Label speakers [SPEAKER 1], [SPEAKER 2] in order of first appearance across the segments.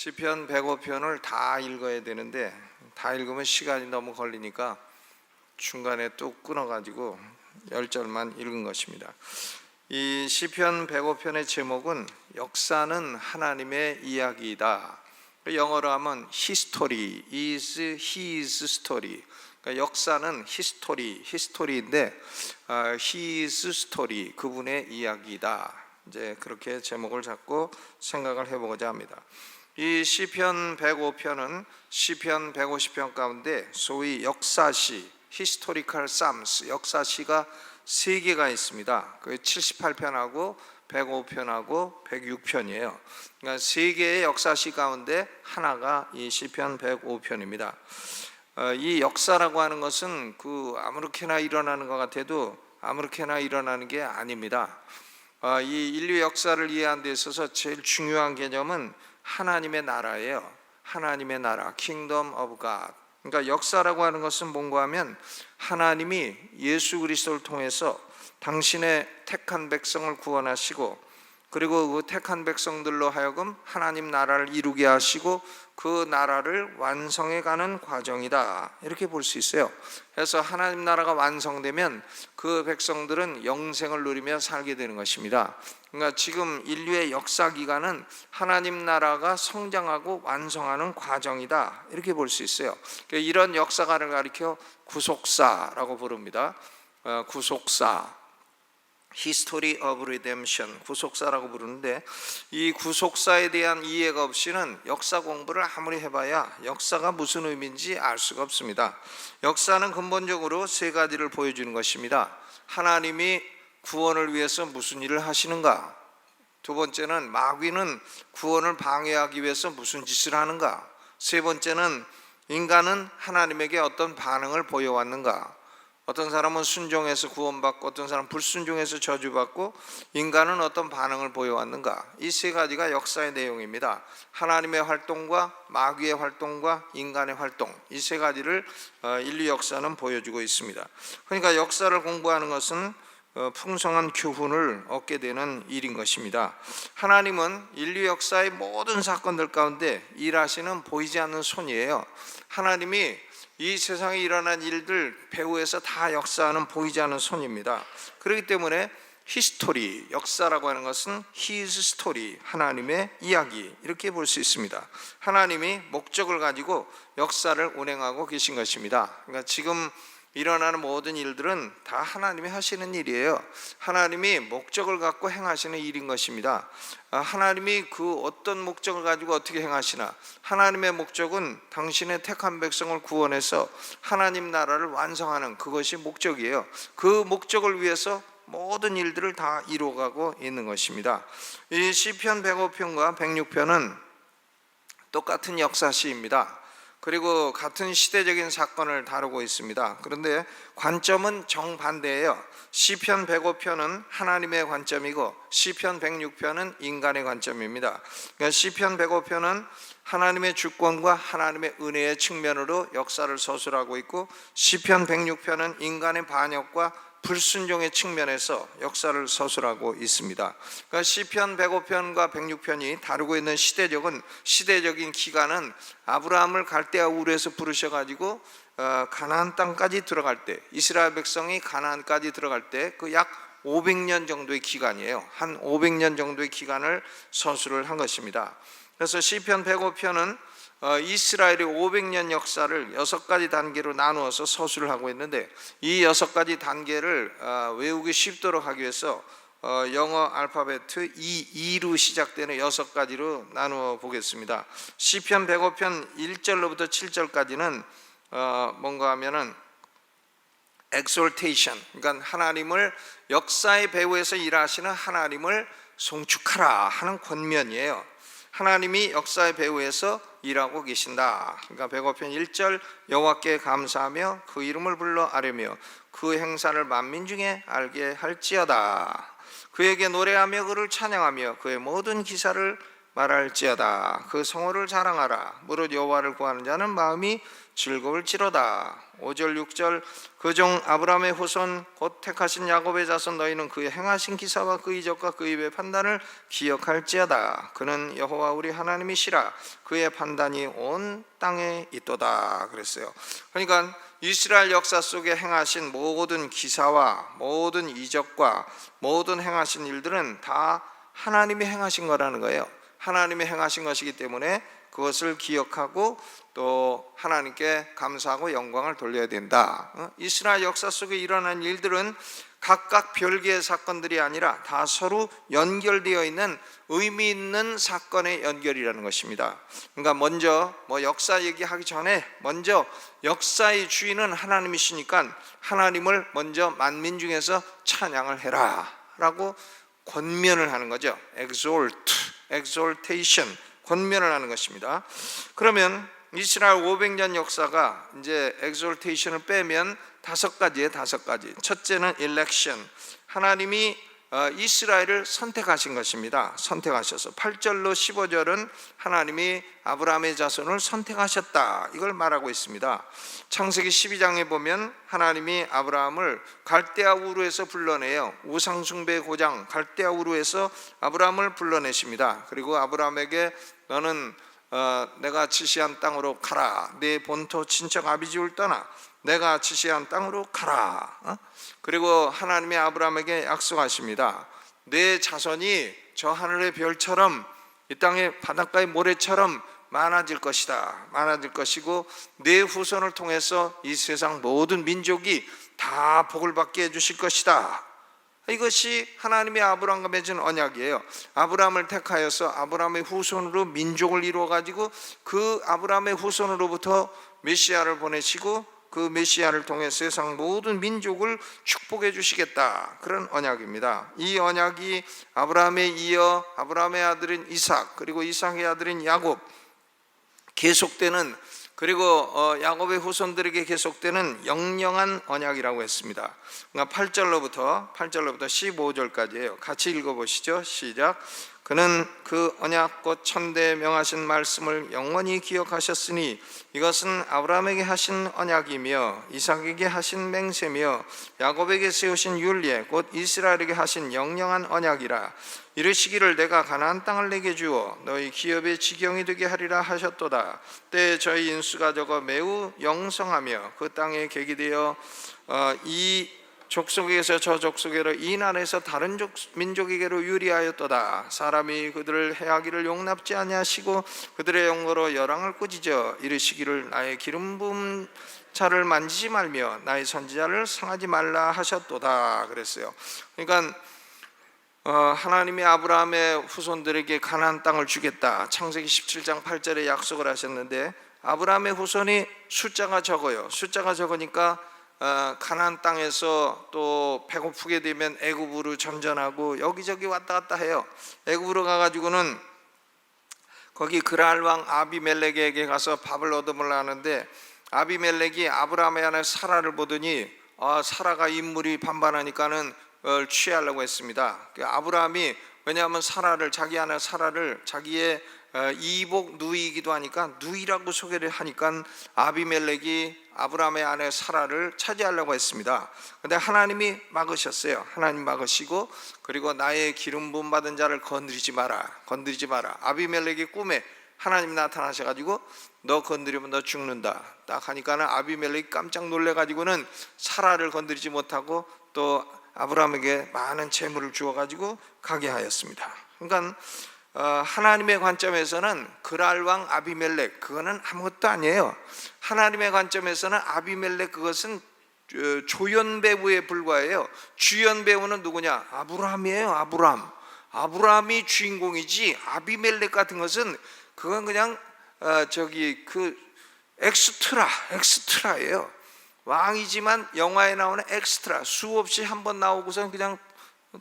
[SPEAKER 1] 시편 105편을 다 읽어야 되는데 다 읽으면 시간이 너무 걸리니까 중간에 또 끊어가지고 열 절만 읽은 것입니다. 이 시편 105편의 제목은 역사는 하나님의 이야기이다. 영어로 하면 history is his story. 그러니까 역사는 history, history인데 아, his story 그분의 이야기이다. 이제 그렇게 제목을 잡고 생각을 해보고자 합니다. 이 시편 105편은 시편 150편 가운데 소위 역사시 historical psalms 역사시가 세 개가 있습니다. 그 78편하고 105편하고 106편이에요. 그러니까 세 개의 역사시 가운데 하나가 이 시편 105편입니다. 어, 이 역사라고 하는 것은 그 아무렇게나 일어나는 것 같아도 아무렇게나 일어나는 게 아닙니다. 어, 이 인류 역사를 이해하는 데 있어서 제일 중요한 개념은 하나님의 나라예요. 하나님의 나라, Kingdom of God. 그러니까 역사라고 하는 것은 뭔가 하면 하나님이 예수 그리스도를 통해서 당신의 택한 백성을 구원하시고 그리고 그 택한 백성들로 하여금 하나님 나라를 이루게 하시고 그 나라를 완성해 가는 과정이다. 이렇게 볼 수 있어요. 그래서 하나님 나라가 완성되면 그 백성들은 영생을 누리며 살게 되는 것입니다. 그러니까 지금 인류의 역사 기간은 하나님 나라가 성장하고 완성하는 과정이다. 이렇게 볼 수 있어요. 그러니까 이런 역사가를 가리켜 구속사라고 부릅니다. 어, 구속사. History of Redemption 구속사라고 부르는데 이 구속사에 대한 이해가 없이는 역사 공부를 아무리 해봐야 역사가 무슨 의미인지 알 수가 없습니다. 역사는 근본적으로 세 가지를 보여주는 것입니다. 하나님이 구원을 위해서 무슨 일을 하시는가? 두 번째는 마귀는 구원을 방해하기 위해서 무슨 짓을 하는가? 세 번째는 인간은 하나님에게 어떤 반응을 보여왔는가? 어떤 사람은 순종해서 구원받고 어떤 사람은 불순종해서 저주받고 인간은 어떤 반응을 보여왔는가 이 세 가지가 역사의 내용입니다 하나님의 활동과 마귀의 활동과 인간의 활동 이 세 가지를 어, 인류 역사는 보여주고 있습니다 그러니까 역사를 공부하는 것은 어, 풍성한 교훈을 얻게 되는 일인 것입니다 하나님은 인류 역사의 모든 사건들 가운데 일하시는 보이지 않는 손이에요 하나님이 이 세상에 일어난 일들 배후에서 다 역사하는 보이지 않는 손입니다. 그렇기 때문에 히스토리 역사라고 하는 것은 His story 하나님의 이야기 이렇게 볼 수 있습니다. 하나님이 목적을 가지고 역사를 운행하고 계신 것입니다. 그러니까 지금 일어나는 모든 일들은 다 하나님이 하시는 일이에요. 하나님이 목적을 갖고 행하시는 일인 것입니다. 아, 하나님이 그 어떤 목적을 가지고 어떻게 행하시나? 하나님의 목적은 당신의 택한 백성을 구원해서 하나님 나라를 완성하는 그것이 목적이에요. 그 목적을 위해서 모든 일들을 다 이루어가고 있는 것입니다. 이 시편 105편과 106편은 똑같은 역사시입니다. 그리고 같은 시대적인 사건을 다루고 있습니다. 그런데 관점은 정반대예요. 시편 105편은 하나님의 관점이고 시편 106편은 인간의 관점입니다. 그러니까 시편 105편은 하나님의 주권과 하나님의 은혜의 측면으로 역사를 서술하고 있고 시편 106편은 인간의 반역과 불순종의 측면에서 역사를 서술하고 있습니다. 그러니까 시편 105편과 106편이 다루고 있는 시대적은 시대적인 기간은 아브라함을 갈대아 우르에서 부르셔 가지고 어, 가나안 땅까지 들어갈 때 이스라엘 백성이 가나안까지 들어갈 때 그 약 500년 정도의 기간이에요. 한 500년 정도의 기간을 서술을 한 것입니다. 그래서 시편 105편은 어, 이스라엘의 500년 역사를 여섯 가지 단계로 나누어서 서술을 하고 있는데 이 여섯 가지 단계를 어, 외우기 쉽도록 하기 위해서 어, 영어 알파벳 E, 2로 시작되는 여섯 가지로 나누어 보겠습니다. 시편 105편 1절로부터 7절까지는 뭔가 하면은 exaltation 그러니까 하나님을 역사의 배후에서 일하시는 하나님을 송축하라 하는 권면이에요. 하나님이 역사의 배후에서 일하고 계신다. 그러니까 105편 1절 여호와께 감사하며 그 이름을 불러 아뢰며 그 행사를 만민 중에 알게 할지어다. 그에게 노래하며 그를 찬양하며 그의 모든 기사를 말할지어다. 그 성호를 자랑하라. 무릇 여호와를 구하는 자는 마음이 즐거울지로다. 5절 6절 그 종 아브라함의 후손 곧 택하신 야곱의 자손 너희는 그의 행하신 기사와 그 이적과 그 입의 판단을 기억할지어다. 그는 여호와 우리 하나님이시라. 그의 판단이 온 땅에 있도다. 그랬어요. 그러니까 이스라엘 역사 속에 행하신 모든 기사와 모든 이적과 모든 행하신 일들은 다 하나님이 행하신 거라는 거예요 하나님이 행하신 것이기 때문에 그것을 기억하고 또 하나님께 감사하고 영광을 돌려야 된다. 어? 이스라엘 역사 속에 일어난 일들은 각각 별개의 사건들이 아니라 다 서로 연결되어 있는 의미 있는 사건의 연결이라는 것입니다. 그러니까 먼저 뭐 역사 얘기하기 전에 먼저 역사의 주인은 하나님이시니까 하나님을 먼저 만민 중에서 찬양을 해라라고 권면을 하는 거죠. exalt, exaltation, 권면을 하는 것입니다. 그러면 이스라엘 500년 역사가 이제 exaltation을 빼면 다섯 가지에 다섯 가지. 첫째는 election. 하나님이 어, 이스라엘을 선택하신 것입니다. 선택하셔서 8절로 15절은 하나님이 아브라함의 자손을 선택하셨다. 이걸 말하고 있습니다. 창세기 12장에 보면 하나님이 아브라함을 갈대아 우르에서 불러내요. 우상 숭배 고장 갈대아 우르에서 아브라함을 불러내십니다. 그리고 아브라함에게 너는 어, 내가 지시한 땅으로 가라. 내 본토 친척 아비집을 떠나 내가 지시한 땅으로 가라. 어? 그리고 하나님이 아브라함에게 약속하십니다. 내 자손이 저 하늘의 별처럼 이 땅의 바닷가의 모래처럼 많아질 것이다. 많아질 것이고 내 후손을 통해서 이 세상 모든 민족이 다 복을 받게 해 주실 것이다. 이것이 하나님의 아브라함과 맺은 언약이에요. 아브라함을 택하여서 아브라함의 후손으로 민족을 이루어 가지고 그 아브라함의 후손으로부터 메시아를 보내시고 그 메시아를 통해 세상 모든 민족을 축복해 주시겠다. 그런 언약입니다. 이 언약이 아브라함에 이어 아브라함의 아들인 이삭 그리고 이삭의 아들인 야곱 계속되는 그리고 어, 야곱의 후손들에게 계속되는 영영한 언약이라고 했습니다. 그러니까 8절로부터 8절로부터 15절까지예요. 같이 읽어 보시죠. 시작. 그는 그 언약 곧 천대 명하신 말씀을 영원히 기억하셨으니 이것은 아브라함에게 하신 언약이며 이삭에게 하신 맹세며 야곱에게 세우신 율례 곧 이스라엘에게 하신 영영한 언약이라 이르시기를 내가 가나안 땅을 내게 주어 너희 기업의 지경이 되게 하리라 하셨도다. 때 저희 인수가 적어 매우 영성하며 그 땅에 객이 되어 어, 이 족속에서 저 족속에로 이 나라에서 다른 족, 민족에게로 유리하였도다. 사람이 그들을 해하기를 용납지 아니하시고 그들의 영어로 열왕을 꾸짖어 이르시기를 나의 기름 부음 차를 만지지 말며 나의 선지자를 상하지 말라 하셨도다. 그랬어요. 그러니까 어, 하나님이 아브라함의 후손들에게 가나안 땅을 주겠다 창세기 17장 8절에 약속을 하셨는데 아브라함의 후손이 숫자가 적어요 숫자가 적으니까 어, 가나안 땅에서 또 배고프게 되면 애굽으로 전전하고 여기저기 왔다 갔다 해요. 애굽으로 가가지고는 거기 그랄 왕 아비멜렉에게 가서 밥을 얻으려 하는데 아비멜렉이 아브라함의 아내 사라를 보더니 아, 사라가 인물이 반반하니까는 어, 취하려고 했습니다. 그 아브라함이 왜냐하면 사라를 자기 아내 사라를 자기의 어, 이복 누이이기도 하니까 누이라고 소개를 하니까 아비멜렉이 아브라함의 아내 사라를 차지하려고 했습니다. 근데 하나님이 막으셨어요. 하나님 막으시고 그리고 나의 기름 부음 받은 자를 건드리지 마라. 건드리지 마라. 아비멜렉이 꿈에 하나님 나타나셔 가지고 너 건드리면 너 죽는다. 딱 하니까는 아비멜렉이 깜짝 놀래 가지고는 사라를 건드리지 못하고 또 아브라함에게 많은 재물을 주어 가지고 가게 하였습니다. 그러니까 어, 하나님의 관점에서는 그랄 왕 아비멜렉 그거는 아무것도 아니에요. 하나님의 관점에서는 아비멜렉 그것은 어, 조연 배우에 불과해요. 주연 배우는 누구냐? 아브라함이에요. 아브라함. 아브라함이 주인공이지 아비멜렉 같은 것은 그건 그냥 어, 저기 그 엑스트라 엑스트라예요. 왕이지만 영화에 나오는 엑스트라 수없이 한 번 나오고서 그냥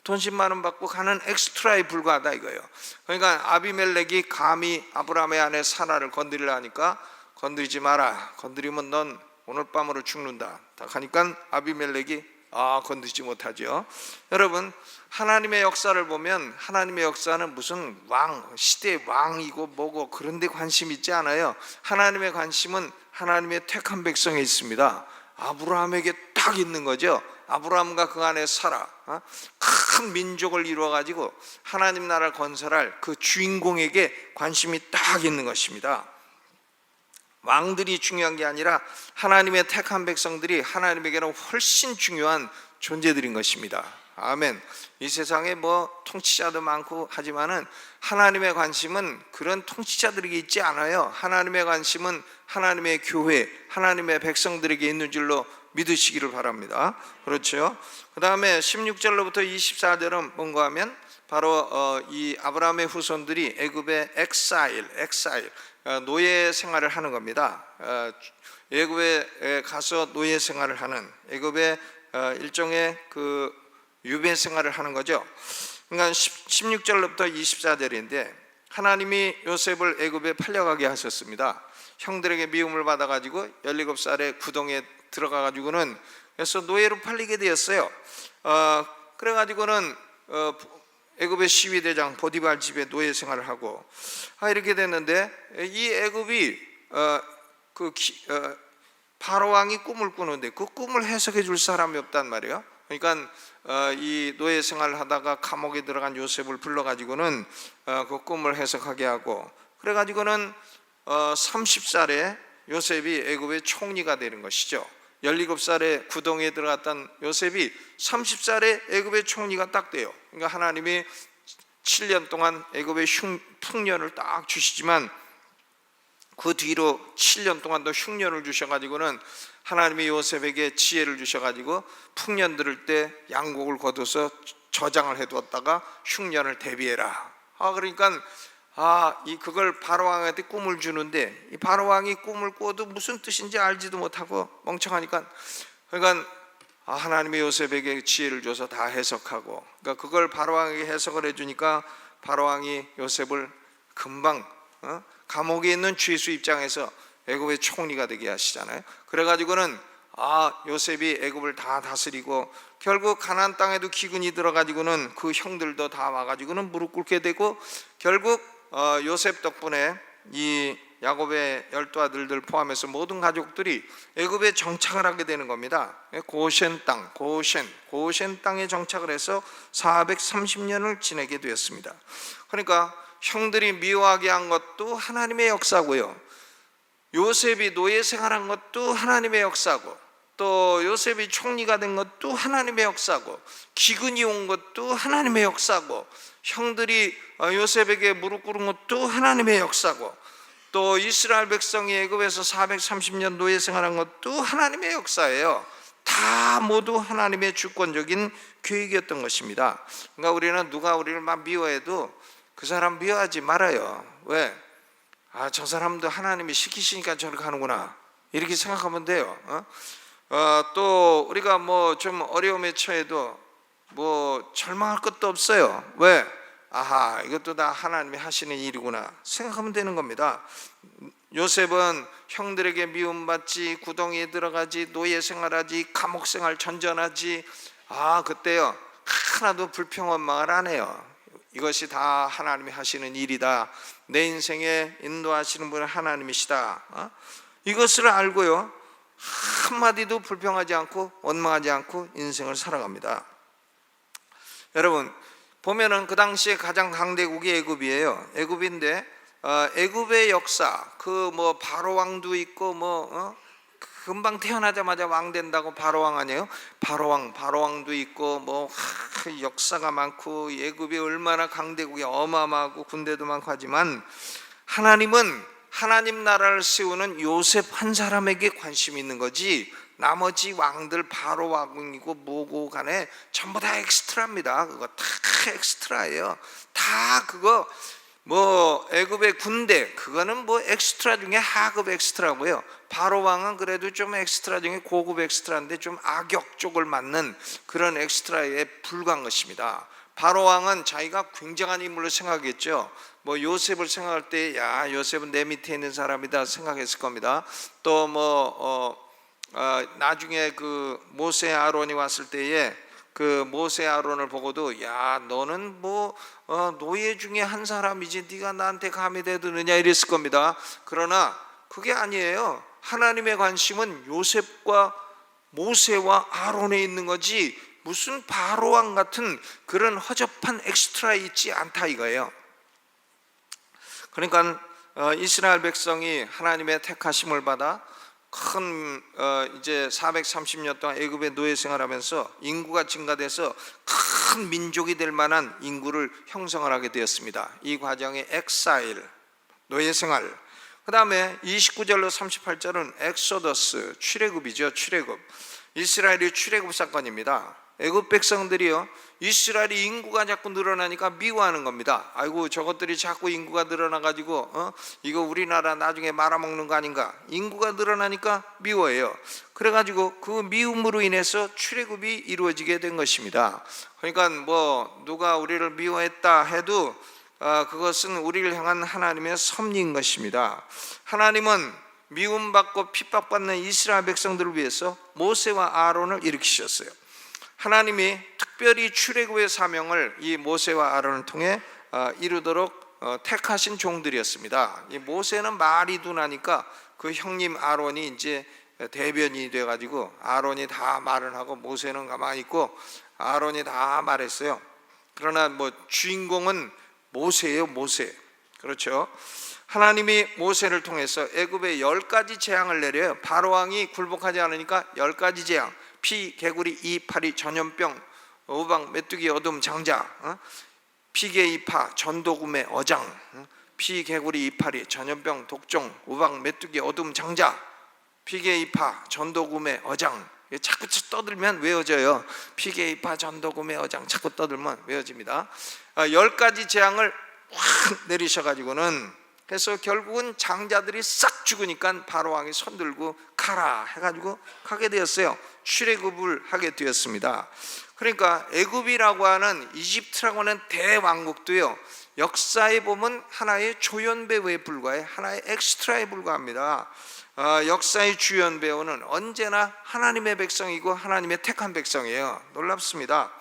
[SPEAKER 1] 돈 10만 원 받고 가는 엑스트라에 불과하다 이거예요. 그러니까 아비멜렉이 감히 아브라함의 아내 사라를 건드리려 하니까 건드리지 마라. 건드리면 넌 오늘 밤으로 죽는다. 딱 하니까 아비멜렉이 아 건드지 못하죠. 여러분 하나님의 역사를 보면 하나님의 역사는 무슨 왕 시대 왕이고 뭐고 그런 데 관심 있지 않아요. 하나님의 관심은 하나님의 택한 백성에 있습니다. 아브라함에게 딱 있는 거죠. 아브라함과 그 안에 살아 어? 큰 민족을 이루어 가지고 하나님 나라를 건설할 그 주인공에게 관심이 딱 있는 것입니다. 왕들이 중요한 게 아니라 하나님의 택한 백성들이 하나님에게는 훨씬 중요한 존재들인 것입니다. 아멘. 이 세상에 뭐 통치자도 많고 하지만은 하나님의 관심은 그런 통치자들에게 있지 않아요. 하나님의 관심은 하나님의 교회, 하나님의 백성들에게 있는 줄로 믿으시기를 바랍니다. 그렇죠? 그 다음에 16절로부터 24절은 뭔가 하면 바로 어, 이 아브라함의 후손들이 애굽의 엑사일, 엑사일 어, 노예 생활을 하는 겁니다. 어, 애굽에 가서 노예 생활을 하는 애굽의 어, 일종의 그 유배 생활을 하는 거죠. 그러니까 16절부터 24절인데 하나님이 요셉을 애굽에 팔려가게 하셨습니다. 형들에게 미움을 받아가지고 17살에 구덩이에 들어가가지고는 그래서 노예로 팔리게 되었어요. 어, 그래가지고는 어, 애굽의 시위대장 보디발 집에 노예 생활을 하고 아 이렇게 됐는데 이 애굽이 어, 그 기, 어, 바로 왕이 꿈을 꾸는데 그 꿈을 해석해 줄 사람이 없단 말이에요. 그러니까 어, 이 노예 생활을 하다가 감옥에 들어간 요셉을 불러가지고는 어, 그 꿈을 해석하게 하고 그래가지고는 어, 30살에 요셉이 애굽의 총리가 되는 것이죠. 17살에 구덩이에 들어갔던 요셉이 30살에 애굽의 총리가 딱 돼요. 그러니까 하나님이 7년 동안 애굽의 흉, 풍년을 딱 주시지만 그 뒤로 7년 동안 더 흉년을 주셔가지고는 하나님이 요셉에게 지혜를 주셔가지고 풍년 들을 때 양곡을 거둬서 저장을 해두었다가 흉년을 대비해라. 아 그러니까 아 이 그걸 바로 왕한테 꿈을 주는데 이 바로 왕이 꿈을 꿔도 무슨 뜻인지 알지도 못하고 멍청하니까 그러니까 아, 하나님의 요셉에게 지혜를 줘서 다 해석하고 그러니까 그걸 바로 왕에게 해석을 해주니까 바로 왕이 요셉을 금방 어? 감옥에 있는 죄수 입장에서 애굽의 총리가 되게 하시잖아요. 그래가지고는 아 요셉이 애굽을 다 다스리고 결국 가나안 땅에도 기근이 들어가지고는 그 형들도 다 와가지고는 무릎 꿇게 되고 결국 어, 요셉 덕분에 이 야곱의 열두 아들들 포함해서 모든 가족들이 애굽에 정착을 하게 되는 겁니다. 고셴 땅, 고셴, 고셴 땅에 정착을 해서 430년을 지내게 되었습니다. 그러니까 형들이 미워하게 한 것도 하나님의 역사고요. 요셉이 노예 생활한 것도 하나님의 역사고 또 요셉이 총리가 된 것도 하나님의 역사고 기근이 온 것도 하나님의 역사고 형들이 어, 요셉에게 무릎 꿇은 것도 하나님의 역사고 또 이스라엘 백성이 애굽에서 430년 노예 생활한 것도 하나님의 역사예요. 다 모두 하나님의 주권적인 계획이었던 것입니다. 그러니까 우리는 누가 우리를 막 미워해도 그 사람 미워하지 말아요. 왜? 아, 저 사람도 하나님이 시키시니까 저렇게 하는구나. 이렇게 생각하면 돼요. 어? 어, 또 우리가 뭐 좀 어려움에 처해도 뭐 절망할 것도 없어요. 왜? 아하, 이것도 다 하나님이 하시는 일이구나. 생각하면 되는 겁니다. 요셉은 형들에게 미움받지, 구덩이에 들어가지, 노예 생활하지, 감옥 생활 전전하지. 아, 그때요. 하나도 불평원망을 안 해요. 이것이 다 하나님이 하시는 일이다. 내 인생에 인도하시는 분은 하나님이시다. 어? 이것을 알고요. 한마디도 불평하지 않고 원망하지 않고 인생을 살아갑니다. 여러분 보면은 그 당시에 가장 강대국이 애굽이에요. 애굽인데 어, 애굽의 역사 그 뭐 바로 왕도 있고 뭐 어? 금방 태어나자마자 왕 된다고 바로 왕 아니에요? 바로 왕, 바로 왕도 있고 뭐 하, 역사가 많고 애굽이 얼마나 강대국이 어마어마하고 군대도 많고 하지만 하나님은 하나님 나라를 세우는 요셉 한 사람에게 관심이 있는 거지 나머지 왕들 바로 왕이고 뭐고 간에 전부 다 엑스트라입니다. 그거 다 엑스트라예요. 다 그거 뭐 애굽의 군대 그거는 뭐 엑스트라 중에 하급 엑스트라고요. 바로 왕은 그래도 좀 엑스트라 중에 고급 엑스트라인데 좀 악역 쪽을 맡는 그런 엑스트라에 불과한 것입니다. 바로 왕은 자기가 굉장한 인물로 생각했죠. 뭐 요셉을 생각할 때 야 요셉은 내 밑에 있는 사람이다 생각했을 겁니다. 또뭐 어, 어, 나중에 그 모세 아론이 왔을 때에 그 모세 아론을 보고도 야 너는 뭐 어, 노예 중에 한 사람이지 네가 나한테 감히 대드느냐 이랬을 겁니다. 그러나 그게 아니에요. 하나님의 관심은 요셉과 모세와 아론에 있는 거지 무슨 바로 왕 같은 그런 허접한 엑스트라 있지 않다 이거예요. 그러니까 어, 이스라엘 백성이 하나님의 택하심을 받아 큰 어, 이제 430년 동안 애굽의 노예 생활하면서 인구가 증가돼서 큰 민족이 될 만한 인구를 형성을 하게 되었습니다. 이 과정에 엑사일 노예 생활. 그 다음에 29절로 38절은 엑소더스 출애굽이죠 출애굽. 이스라엘의 출애굽 사건입니다. 애굽 백성들이요 이스라엘이 인구가 자꾸 늘어나니까 미워하는 겁니다 아이고 저것들이 자꾸 인구가 늘어나가지고 어? 이거 우리나라 나중에 말아먹는 거 아닌가 인구가 늘어나니까 미워해요 그래가지고 그 미움으로 인해서 출애굽이 이루어지게 된 것입니다 그러니까 뭐 누가 우리를 미워했다 해도 아, 그것은 우리를 향한 하나님의 섭리인 것입니다. 하나님은 미움받고 핍박받는 이스라엘 백성들을 위해서 모세와 아론을 일으키셨어요. 하나님이 특별히 출애굽의 사명을 이 모세와 아론을 통해 아, 이루도록 어, 택하신 종들이었습니다. 이 모세는 말이 둔하니까 그 형님 아론이 이제 대변인이 돼가지고 아론이 다 말을 하고 모세는 가만히 있고 아론이 다 말했어요. 그러나 뭐 주인공은 모세예요, 모세. 그렇죠? 하나님이 모세를 통해서 애굽에 열 가지 재앙을 내려요. 바로 왕이 굴복하지 않으니까 열 가지 재앙. 피, 개구리, 이, 파리, 전염병, 우방, 메뚜기, 어둠, 장자, 어? 피계, 이파, 전도금의 어장, 어? 피, 개구리, 이파리, 전염병, 독종, 우방, 메뚜기, 어둠, 장자, 피계, 이파, 전도금의 어장. 자꾸 떠들면 외워져요. 피계, 이파, 전도금의 어장 자꾸 떠들면 외워집니다. 아, 열 가지 재앙을 확 내리셔가지고는 그래서 결국은 장자들이 싹 죽으니까 바로 왕이 손 들고 가라 해가지고 가게 되었어요. 출애굽을 하게 되었습니다. 그러니까 애굽이라고 하는 이집트라고 하는 대왕국도요. 역사에 보면 하나의 조연 배우에 불과해 하나의 엑스트라에 불과합니다. 어, 역사의 주연 배우는 언제나 하나님의 백성이고 하나님의 택한 백성이에요. 놀랍습니다.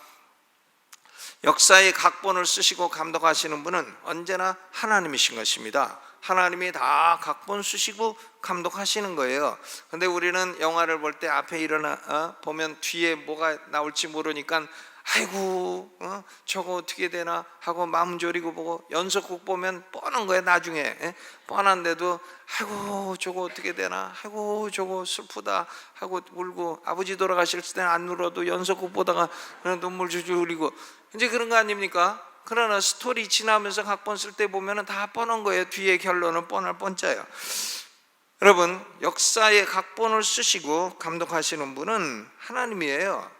[SPEAKER 1] 역사의 각본을 쓰시고 감독하시는 분은 언제나 하나님이신 것입니다. 하나님이 다 각본 쓰시고 감독하시는 거예요. 근데 우리는 영화를 볼 때 앞에 일어나 어? 보면 뒤에 뭐가 나올지 모르니까 아이고 어? 저거 어떻게 되나 하고 마음 졸이고 보고 연속곡 보면 뻔한 거예요 나중에 에? 뻔한데도 아이고 저거 어떻게 되나 아이고 저거 슬프다 하고 울고 아버지 돌아가실 때는 안 울어도 연속곡 보다가 눈물 줄줄 흘리고 이제 그런 거 아닙니까? 그러나 스토리 지나면서 각본 쓸 때 보면은 다 뻔한 거예요. 뒤에 결론은 뻔할 뻔짜요. 여러분 역사의 각본을 쓰시고 감독하시는 분은 하나님이에요.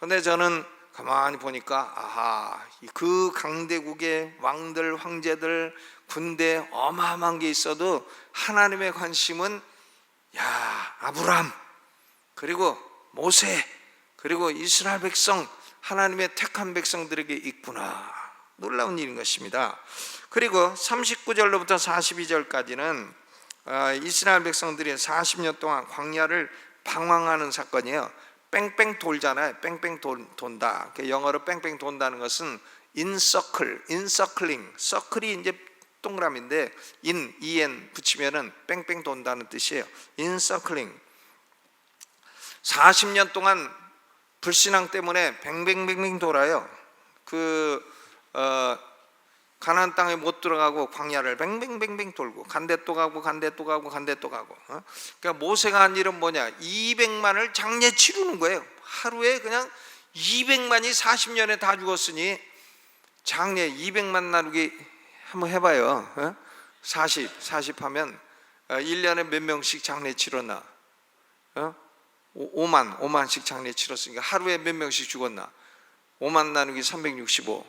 [SPEAKER 1] 근데 저는 가만히 보니까 아하 그 강대국의 왕들 황제들 군대 어마어마한 게 있어도 하나님의 관심은 야 아브람 그리고 모세 그리고 이스라엘 백성 하나님의 택한 백성들에게 있구나 놀라운 일인 것입니다. 그리고 39절로부터 42절까지는 아, 이스라엘 백성들이 40년 동안 광야를 방황하는 사건이에요. 뺑뺑 돌잖아요. 뺑뺑 돈, 돈다. 그 영어로 뺑뺑 돈다는 것은 인서클, 인서클링, 서클이 이제 동그라미인데 인, en 붙이면은 뺑뺑 돈다는 뜻이에요. 인서클링. 40년 동안 불신앙 때문에 뱅뱅뱅뱅 돌아요. 그 어, 가나안 땅에 못 들어가고 광야를 뱅뱅뱅뱅 돌고 간대 또 가고 간대 또 가고 간대 또 가고. 어? 그러니까 모세가 한 일은 뭐냐? 200만을 장례 치르는 거예요. 하루에 그냥 200만이 40년에 다 죽었으니 장례 200만 나누기 한번 해봐요. 어? 40, 40 하면 1년에 몇 명씩 장례 치렀나? 어? 5만, 5만씩 장례 치렀으니까 하루에 몇 명씩 죽었나? 5만 나누기 365.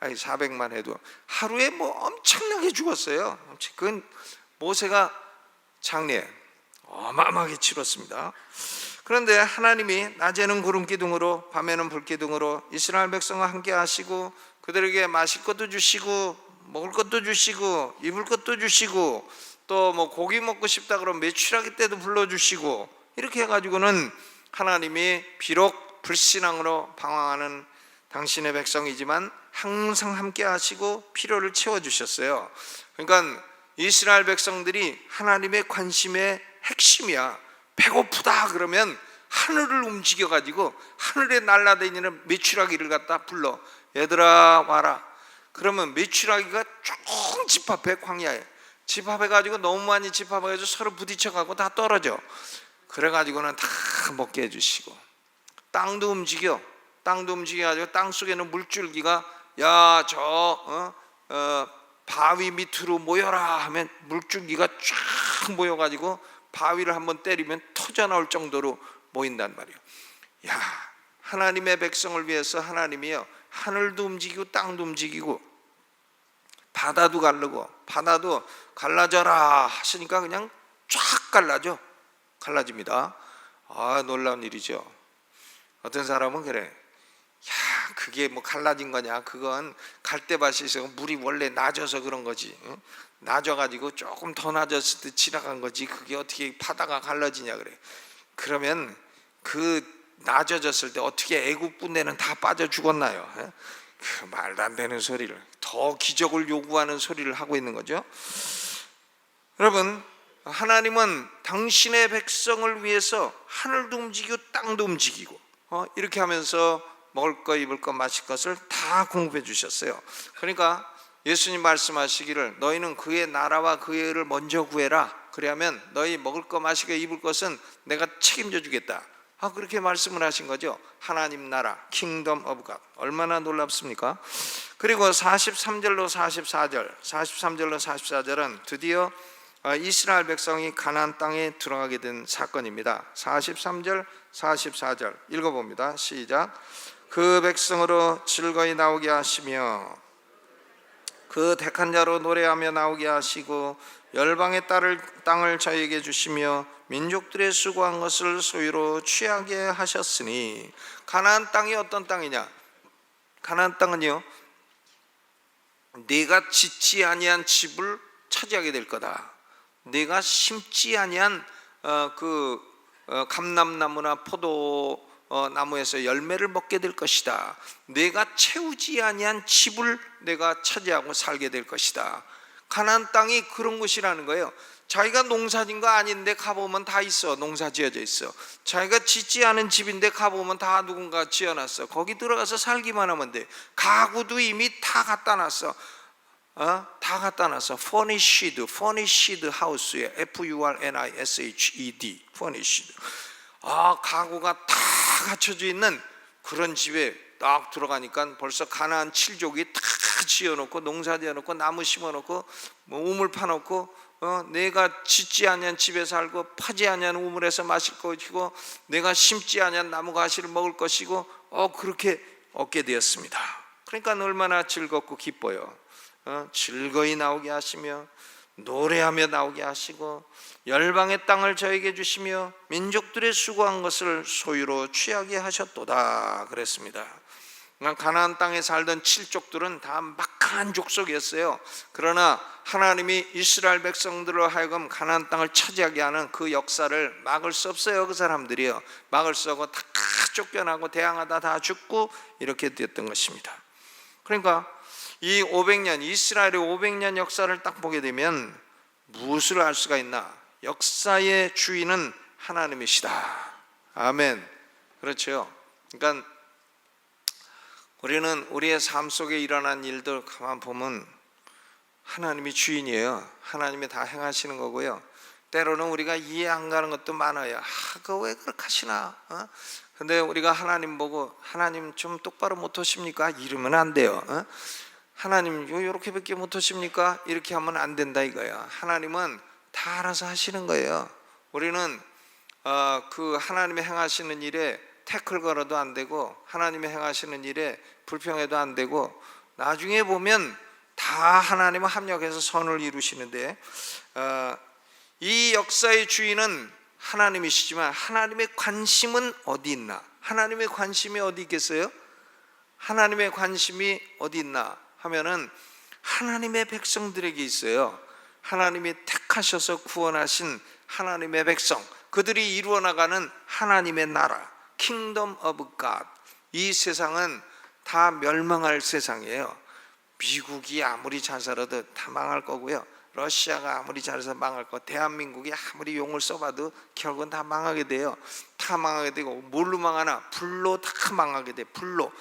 [SPEAKER 1] 아니 400만 해도 하루에 뭐 엄청나게 죽었어요. 그건 모세가 장례 어마어마하게 치렀습니다. 그런데 하나님이 낮에는 구름 기둥으로 밤에는 불 기둥으로 이스라엘 백성과 함께 하시고 그들에게 마실 것도 주시고 먹을 것도 주시고 입을 것도 주시고 또 뭐 고기 먹고 싶다 그러면 매출하기 때도 불러 주시고 이렇게 해가지고는 하나님이 비록 불신앙으로 방황하는 당신의 백성이지만 항상 함께 하시고 필요를 채워주셨어요. 그러니까 이스라엘 백성들이 하나님의 관심의 핵심이야. 배고프다 그러면 하늘을 움직여 가지고 하늘에 날아다니는 메추라기를 갖다 불러 얘들아 와라 그러면 메추라기가 쭉 집합해 광야에 집합해 가지고 너무 많이 집합해 가지고 서로 부딪혀 갖고 다 떨어져 그래 가지고는 다 먹게 해 주시고 땅도 움직여 땅도 움직여 가지고 땅 속에는 물줄기가 야저 어, 어, 바위 밑으로 모여라 하면 물줄기가 쫙 모여 가지고 바위를 한번 때리면 터져 나올 정도로 모인단 말이에요. 야, 하나님의 백성을 위해서 하나님이요. 하늘도 움직이고 땅도 움직이고 바다도 갈르고 바다도 갈라져라 하시니까 그냥 쫙 갈라져. 갈라집니다. 아, 놀라운 일이죠. 어떤 사람은 그래. 야, 그게 뭐 갈라진 거냐? 그건 갈대밭에서 물이 원래 낮아서 그런 거지. 응? 낮아가지고 조금 더 낮았을 때 지나간 거지. 그게 어떻게 바다가 갈라지냐 그래. 그러면 그 낮아졌을 때 어떻게 애국 분대는 다 빠져 죽었나요? 예? 그 말도 안 되는 소리를 더 기적을 요구하는 소리를 하고 있는 거죠. 여러분 하나님은 당신의 백성을 위해서 하늘도 움직이고 땅도 움직이고 어, 이렇게 하면서 먹을 거 입을 거 마실 것을 다 공급해 주셨어요. 그러니까 예수님 말씀하시기를 너희는 그의 나라와 그의 의를 먼저 구해라. 그래야면 너희 먹을 거 마실 거 입을 것은 내가 책임져 주겠다. 아 그렇게 말씀을 하신 거죠. 하나님 나라, 킹덤 오브 갓. 얼마나 놀랍습니까? 그리고 43절로 44절, 43절로 44절은 드디어 어, 이스라엘 백성이 가나안 땅에 들어가게 된 사건입니다. 43절, 44절 읽어봅니다. 시작. 그 백성으로 즐거이 나오게 하시며 그 택한 자로 노래하며 나오게 하시고 열방의 딸을 땅을 저에게 주시며 민족들의 수고한 것을 소유로 취하게 하셨으니 가나안 땅이 어떤 땅이냐? 가나안 땅은요. 내가 짓지 아니한 집을 차지하게 될 거다. 내가 심지 아니한 어, 그 어, 감람나무나 포도 어, 나무에서 열매를 먹게 될 것이다. 내가 채우지 아니한 집을 내가 차지하고 살게 될 것이다. 가나안 땅이 그런 곳이라는 거예요. 자기가 농사진 거 아닌데 가보면 다 있어. 농사 지어져 있어. 자기가 짓지 않은 집인데 가보면 다 누군가 지어놨어. 거기 들어가서 살기만 하면 돼. 가구도 이미 다 갖다 놨어. 어? 다 갖다 놨어. furnished, furnished house에 F U R N I S H E D, furnished. 아 가구가 다 갖춰져 있는 그런 집에 딱 들어가니까 벌써 가나안 칠족이 다 지어놓고 농사 지어놓고 나무 심어놓고 뭐 우물 파놓고 어, 내가 짓지 아니한 집에 살고 파지 아니한 우물에서 마실 것이고 내가 심지 아니한 나무 가시를 먹을 것이고 어 그렇게 얻게 되었습니다. 그러니까 얼마나 즐겁고 기뻐요. 어, 즐거이 나오게 하시며 노래하며 나오게 하시고 열방의 땅을 저에게 주시며 민족들의 수고한 것을 소유로 취하게 하셨도다 그랬습니다. 가나안 땅에 살던 칠족들은 다 막한 족속이었어요. 그러나 하나님이 이스라엘 백성들로 하여금 가나안 땅을 차지하게 하는 그 역사를 막을 수 없어요. 그 사람들이요. 막을 수 없고 다 쫓겨나고 대항하다 다 죽고 이렇게 되었던 것입니다. 그러니까 이 500년 이스라엘의 500년 역사를 딱 보게 되면 무엇을 알 수가 있나? 역사의 주인은 하나님이시다. 아멘. 그렇죠. 그러니까 우리는 우리의 삶 속에 일어난 일들 가만 보면 하나님이 주인이에요. 하나님이 다 행하시는 거고요. 때로는 우리가 이해 안 가는 것도 많아요. 아, 그왜 그렇게 하시나? 어? 근데 우리가 하나님 보고 하나님 좀 똑바로 못 하십니까? 이러면 안 돼요. 어? 하나님 이렇게밖에 못 하십니까? 이렇게 하면 안 된다 이거야. 하나님은 다 알아서 하시는 거예요. 우리는 어, 그 하나님의 행하시는 일에 태클 걸어도 안 되고 하나님의 행하시는 일에 불평해도 안 되고 나중에 보면 다 하나님은 합력해서 선을 이루시는데 어, 이 역사의 주인은 하나님이시지만 하나님의 관심은 어디 있나? 하나님의 관심이 어디 있겠어요? 하나님의 관심이 어디 있나 하면은 하나님의 백성들에게 있어요. 하나님이 택하셔서 구원하신 하나님의 백성, 그들이 이루어 나가는 하나님의 나라, 킹덤 오브 갓. 이 세상은 다 멸망할 세상이에요. 미국이 아무리 잘 살아도 다 망할 거고요. 러시아가 아무리 잘해서 망할 거, 대한민국이 아무리 용을 써봐도 결국은 다 망하게 돼요. 다 망하게 되고 뭘로 망하나? 불로 다 망하게 돼. 불로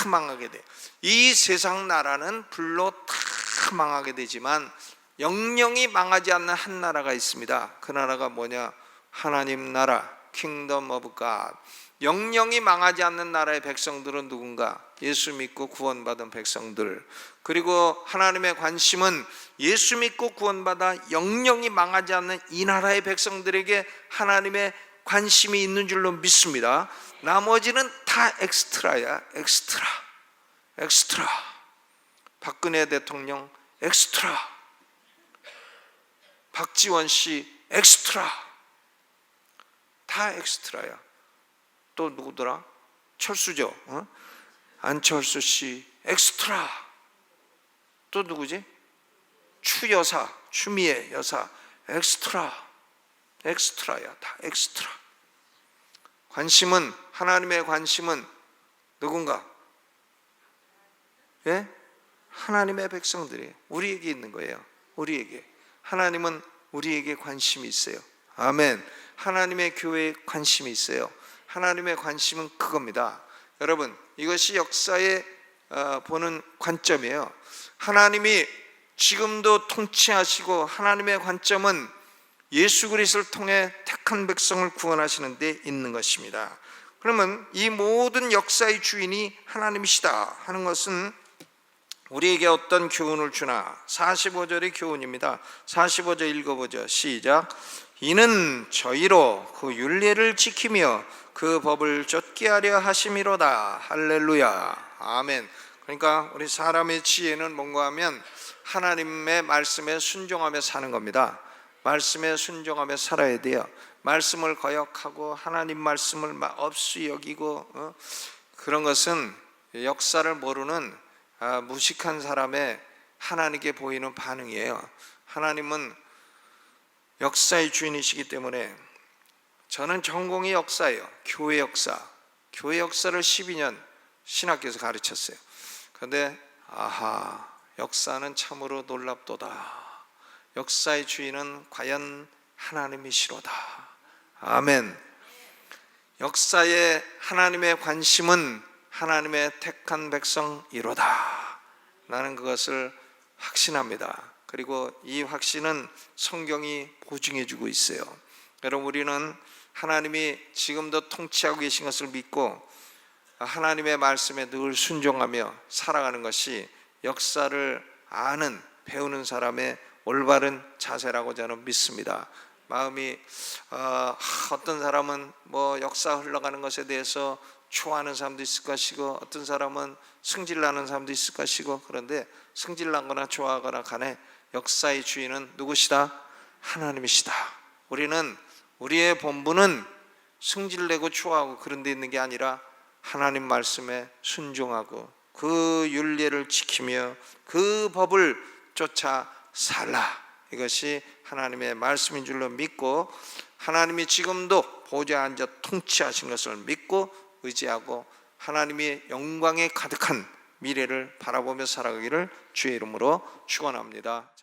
[SPEAKER 1] 다 망하게 돼. 이 세상 나라는 불로 다 망하게 되지만 영영이 망하지 않는 한 나라가 있습니다. 그 나라가 뭐냐? 하나님 나라, 킹덤 오브 갓. 영영이 망하지 않는 나라의 백성들은 누군가? 예수 믿고 구원받은 백성들. 그리고 하나님의 관심은 예수 믿고 구원받아 영영이 망하지 않는 이 나라의 백성들에게 하나님의 관심이 있는 줄로 믿습니다. 나머지는 다 엑스트라야, 엑스트라. 엑스트라. 박근혜 대통령 엑스트라. 박지원 씨 엑스트라. 다 엑스트라야. 또 누구더라? 철수죠. 어? 안철수 씨 엑스트라. 또 누구지? 추 여사, 추미애 여사 엑스트라. 엑스트라야. 다 엑스트라. 관심은 하나님의 관심은 누군가? 예? 하나님의 백성들이 우리에게 있는 거예요. 우리에게. 하나님은 우리에게 관심이 있어요. 아멘. 하나님의 교회에 관심이 있어요. 하나님의 관심은 그겁니다. 여러분, 이것이 역사에 어, 보는 관점이에요. 하나님이 지금도 통치하시고 하나님의 관점은 예수 그리스도를 통해 택한 백성을 구원하시는 데 있는 것입니다. 그러면 이 모든 역사의 주인이 하나님이시다 하는 것은 우리에게 어떤 교훈을 주나 45절의 교훈입니다. 45절 읽어보죠. 시작. 이는 저희로 그 윤례를 지키며 그 법을 좇게 하려 하심이로다. 할렐루야. 아멘. 그러니까 우리 사람의 지혜는 뭔가 하면 하나님의 말씀에 순종하며 사는 겁니다. 말씀에 순종하며 살아야 돼요. 말씀을 거역하고 하나님 말씀을 막 없이 여기고 어? 그런 것은 역사를 모르는 아, 무식한 사람의 하나님께 보이는 반응이에요. 하나님은 역사의 주인이시기 때문에 저는 전공이 역사예요. 교회 역사. 교회 역사를 12년 신학교에서 가르쳤어요. 그런데 아하, 역사는 참으로 놀랍도다. 역사의 주인은 과연 하나님이시로다. 아멘. 역사의 하나님의 관심은 하나님의 택한 백성이로다. 나는 그것을 확신합니다. 그리고 이 확신은 성경이 보증해 주고 있어요. 여러분 우리는 하나님이 지금도 통치하고 계신 것을 믿고 하나님의 말씀에 늘 순종하며 살아가는 것이 역사를 아는 배우는 사람의 올바른 자세라고 저는 믿습니다. 마음이 어, 어떤 사람은 뭐 역사 흘러가는 것에 대해서 좋아하는 사람도 있을 것이고 어떤 사람은 승질나는 사람도 있을 것이고 그런데 승질나거나 좋아하거나 간에 역사의 주인은 누구시다? 하나님이시다. 우리는 우리의 본분은 승질내고 좋아하고 그런 데 있는 게 아니라 하나님 말씀에 순종하고 그 윤례를 지키며 그 법을 쫓아 살라. 이것이 하나님의 말씀인 줄로 믿고 하나님이 지금도 보좌 에 앉아 통치하신 것을 믿고 의지하고 하나님의 영광에 가득한 미래를 바라보며 살아가기를 주의 이름으로 축원합니다.